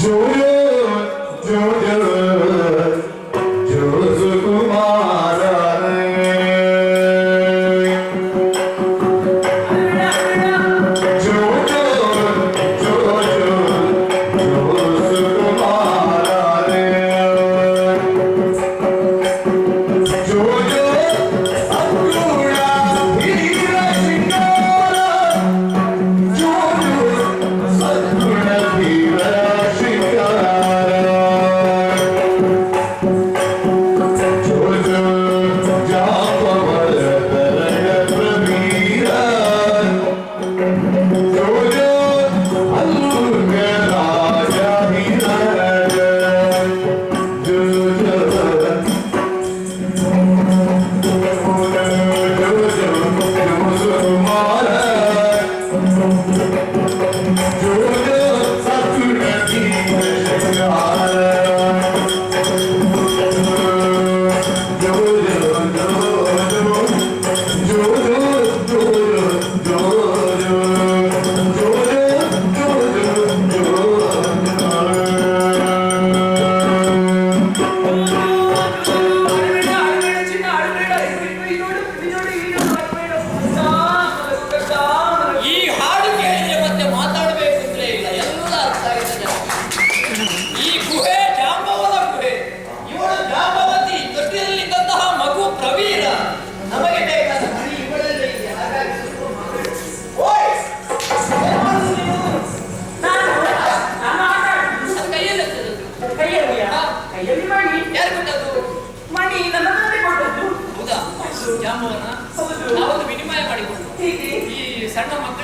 Julian, Julian.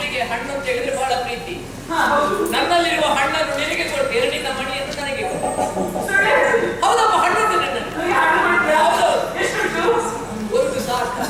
ಮಕ್ಕಳಿಗೆ ಹಣ್ಣು ಅಂತ ಹೇಳಿದ್ರೆ ಬಹಳ ಪ್ರೀತಿ. ನನ್ನಲ್ಲಿರುವ ಹಣ್ಣನ್ನು ನಿನಗೆ ಕೊಟ್ಟು ಎರಡಿನ ಅಂತ ನನಗೆ ಹೌದಪ್ಪ ಹಣ್ಣು ಒಂದು ಸಾಕು.